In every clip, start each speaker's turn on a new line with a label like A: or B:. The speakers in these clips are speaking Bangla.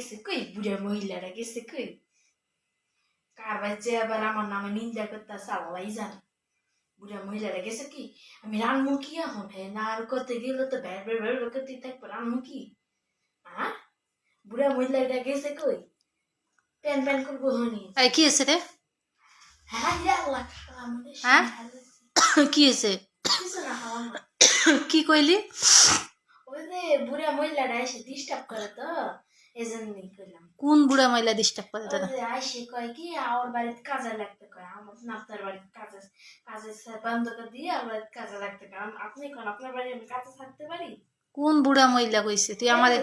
A: গেছে কই? মহিলারা গেছে কই? কার বাচ্চা আবার আমার নামে নিন্দা করতে সালাই জান। বুড়া মহিলারা গেছে কি? আমি রানমু কি এখন হে না আর করতে গেলে তো বের বের বের করতে থাকব রানমু কি হ্যাঁ বুড়া মহিলারা গেছে কই? প্যান প্যান করব হনি।
B: কি হয়েছে রে?
A: হ্যাঁ
B: হ্যাঁ? কি হয়েছে। কি কইলি?
A: ওই যে বুড়া মহিলারা এসে ডিস্টার্ব করে তো। এই জন্যই করলাম
B: কোন বুড়া মহিলা ডিস্টার্ব করে তোরা?
A: আইসে কয় কি আমার বাড়িতে কাজে লাগতে কয় আমার আপনার বাড়িতে কাজে কাজে বন্ধ করে দিয়ে আমার বাড়িতে কাজে লাগতে কয়। আপনি কোন আপনার বাড়ি আমি কাজে থাকতে পারি?
B: কোন বুড়া মহিলা কইছে? তুই আমাদের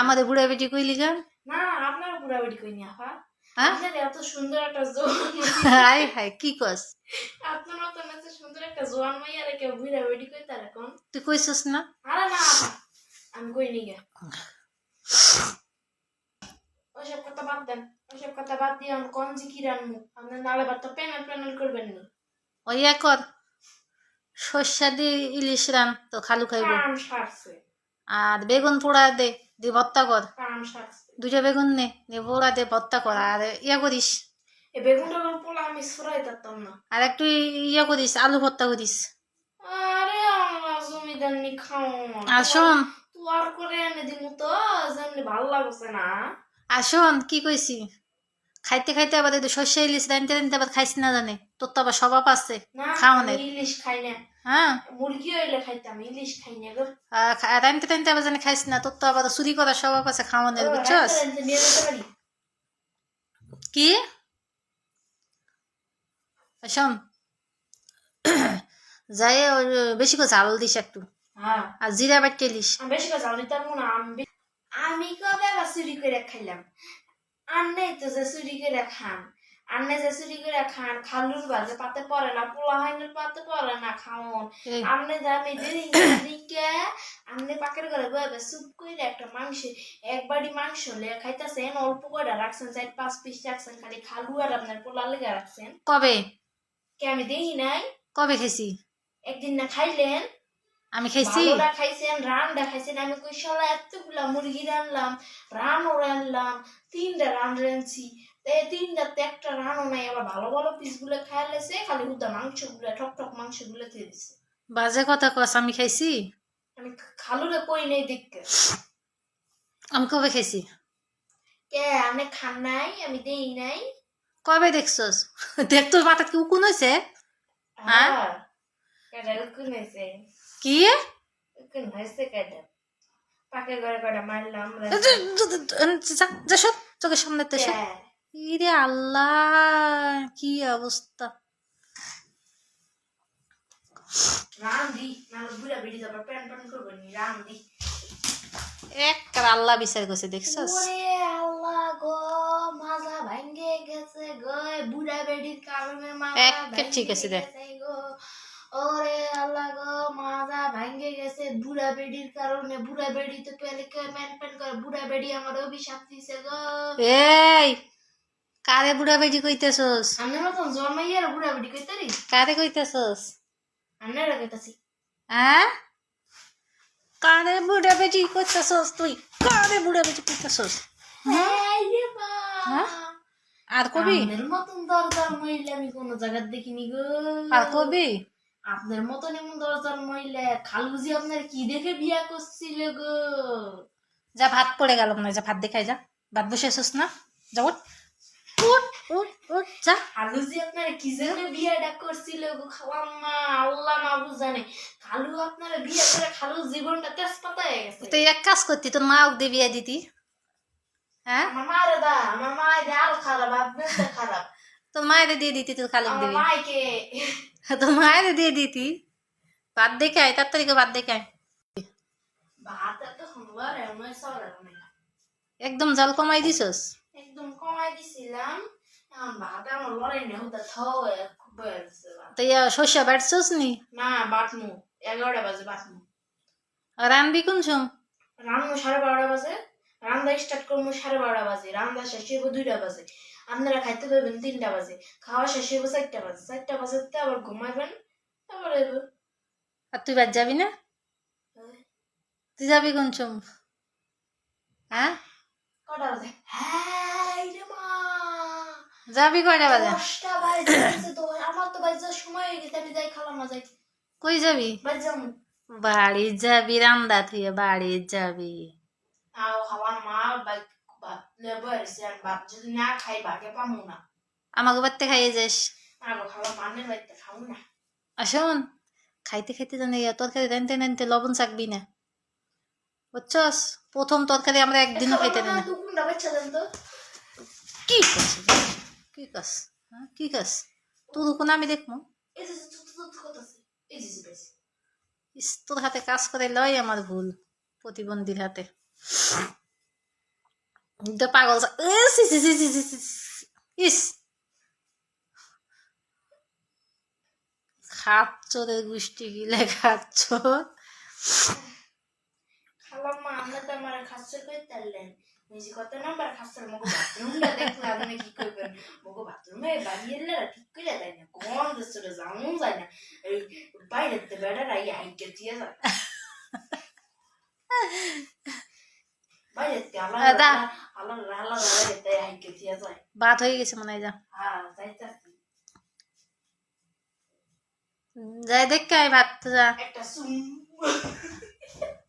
B: আমাদের বুড়া বেটি কইলি কেন
A: না আপনার বুড়া বাড়ি কই নি আপা।
B: হ্যাঁ?
A: আপনার এত সুন্দর একটা জোয়ান
B: হাই হাই কি কস?
A: আপনার মতন এত সুন্দর একটা জোয়ান বুড়া বাড়ি কই তার
B: তুই কইছস না?
A: আরে না আমি কই নি গে ওইসব কথা বাদ দেন। ওইসব কথা বাদ দিয়ে আমি কোন জিকি রানমু আপনার নালে বাদ তো প্যানেল প্যানেল করবেন নি।
B: ওই কর। সর্ষা দিয়ে ইলিশ রান তো খালু খাইব।
A: কাম
B: আর বেগুন পোড়া দে দিয়ে ভর্তা কর।
A: কাম
B: দুটো বেগুন নে দিয়ে পোড়া দে ভর্তা কর। আর ইয়া করিস।
A: এই বেগুনটা করে পোলা আমি সরাই পারতাম না।
B: আর একটু ইয়া করিস আলু ভর্তা করিস।
A: আরে আমার জমিদার নি খাও
B: আর শোন।
A: তুই আর করে এনে দিমু তো যেমনি ভালো লাগছে না।
B: আর শোন কি কইছি? খাইতে খাইতে আবার একটু সর্ষে ইলিশ রানতে রানতে আবার খাইস না জানে। তোর তো আবার স্বভাব আছে
A: না
B: খাওয়ানের।
A: আমি ইলিশ খাই না।
B: হ্যাঁ?
A: মুরগি হইলে খাইতাম ইলিশ খাই না গো।
B: আর রানতে রানতে আবার জানে খাইস না তোর তো আবার চুরি করার স্বভাব আছে খাওয়ানোর
A: ও,
B: বুঝছস? কি? শোন। যাই বেশি করে ঝাল দিস একটু।
A: হ্যাঁ।
B: আর জিরা লিস
A: আমি বেশি কথা জানি তার মনে আমি কবে আবার চুরি করে খাইলাম? আন্নে তো যে চুরি করে খান আন্নে যে চুরি করে খান খালুর বাজে পাতে পড়ে না পোলা হাইনের পাতে পড়ে না খাওন। আমনে দামি দিকে আমনে পাকের ঘরে বয়ে সুপ কইরে একটা মাংস এক বাড়ি মাংস লে খাইতেছেন অল্প করে রাখছেন চার পাঁচ পিস রাখছেন খালি খালু আর আপনার পোলা লেগে রাখছেন।
B: কবে?
A: কে আমি দেখি নাই।
B: কবে খেয়েছি
A: একদিন না খাইলেন
B: আমি খাইছি।
A: ভালোটা খাইছেন রানটা খাইছেন আমি কই শালা এতগুলা মুরগি রানলাম রানও রানলাম তিনটা রান রানছি। তো এই তিনটাতে একটা রানও নাই আবার ভালো ভালো পিসগুলো খাইলেছে খালি হুদা মাংসগুলো ঠক ঠক মাংসগুলো থেকে দিছে।
B: বাজে কথা কস আমি খাইছি?
A: আমি খালুরে কই নেই দেখতে।
B: আমি কবে খাইছি?
A: কে আমি খান নাই আমি দেই নাই।
B: কবে দেখছস? দেখ তোর মাথা কি উকুন হয়েছে হ্যাঁ?
A: হ্যাঁ? উকুন হয়েছে
B: কি
A: উকুন হয়েছে কেডা পাকের ঘরে কটা মারলাম রে।
B: যা যা সব চোখের সামনে তো সব
A: কে?
B: ইরে আল্লাহ কি অবস্থা এক আল্লাহ বিচার করছে দেখছস
A: আল্লাহ গো মাজা ভাঙ্গে গেছে গো বুড়া বেডির কারণে
B: ঠিক আছে রে।
A: বুড়া বেডির কারণে বুড়া বেডি তো পেলে কে ম্যান প্যান করে? বুড়া বেডি আমার অভিশাপ দিছে গো।
B: এই কারে বুড়া বেজি কইতেছস?
A: আমার মতন জন্মাইয়ার বুড়া বেডি কইতে রে
B: কারে কইতেছস?
A: আন্নারা কইতাছি।
B: হ্যাঁ? কারে বুড়া বেজি কইতেছস তুই? কারে বুড়া বেজি কইতেছস? হ্যাঁ? আর কবি?
A: মতন দরজার মহিলা আমি কোনো জায়গায় দেখিনি গো।
B: আর কবি?
A: আপনার মতন এমন দরজার মহিলা খালুজি আপনার কি দেখে বিয়া করছিল গো?
B: যা ভাত পড়ে গেল না যা ভাত দেখাই যা। ভাত বসেছস না? যা উঠ। উঠ উঠ উঠ যা।
A: খালুজি আপনার কি বিয়াটা করছিল গো? আল্লাহ মাবু জানে খালু আপনার বিয়ে করে খালু জীবনটা তেজপাতা হয়ে গেছে।
B: তুই এক কাজ করতি তোর মা ওকে বিয়া দিতি। হ্যাঁ?
A: আমার মারে দা আমার মায়ের আরও খারাপ আপনার খারাপ।
B: তোর মায়ের দিয়ে দিতি
A: আমার
B: দিবি। তোর মায়ের দিয়ে দিতি। ভাত দেখে আয় তার তারিখে ভাত দেখে আয় একদম জল কমাই দিছস?
A: একদম কমাই দিছিলাম। ভাত আমার লড়াই না হতে।
B: তো ইয়া শস্য নি?
A: না বাটমু এগারোটা বাজে বাটমু
B: রানবি কোন সম
A: রান্না সাড়ে বারোটা বাজে। রান্না স্টার্ট করব সাড়ে বারোটা বাজে রান্না শেষ হইব দুইটা বাজে। আপনারা খাইতে পারবেন তিনটা বাজে। খাওয়া শেষ হইব চারটা বাজে। চারটা বাজে আবার ঘুমাইবেন হইব।
B: আর তুই বাদ যাবি না? তুই যাবি কোন সম হ্যাঁ?
A: কটা বাজে? হ্যাঁ রে মা।
B: যাবি কয়টা বাজে?
A: দশটা বাজে তো। আমার তো সময় হয়ে গেছে আমি যাই খালাম যাই।
B: কই যাবি?
A: বাজাম
B: বাড়ি যাবি রান্দা থুয়ে বাড়ি যাবি।
A: আও খাওয়ার মা বাইক
B: আমাকে বাড়তে খাইয়ে যাস। আসুন খাইতে খাইতে জানি তরকারি রানতে রানতে লবণ চাকবি না। বুঝছস? প্রথম তরকারি আমরা একদিনও খাইতে না। কি করছ কি কাস হ্যাঁ কি কাস তোর কোন আমি দেখব। তোর হাতে কাজ করে লয় আমার ভুল প্রতিবন্ধীর হাতে। তো পাগল ইস, খাচ্ছ রে গোষ্ঠী গিলে খাচ্ছ
A: খালাম মা আমরা তো আমার খাসর কই তারলেন নিজে কত নাম্বার খাসর মগো বাথরুমটা দেখলাম না কি করবেন মগো বাথরুমে এলে ঠিক করে দেয় না গন্ধ সরে যাও যায় না এই বাইরেতে বেড়ার আই আইকে দিয়ে যায়
B: ভাত হয়ে গেছে মনে হয় যা।
A: হ্যাঁ
B: যাই দেখ ভাত যা।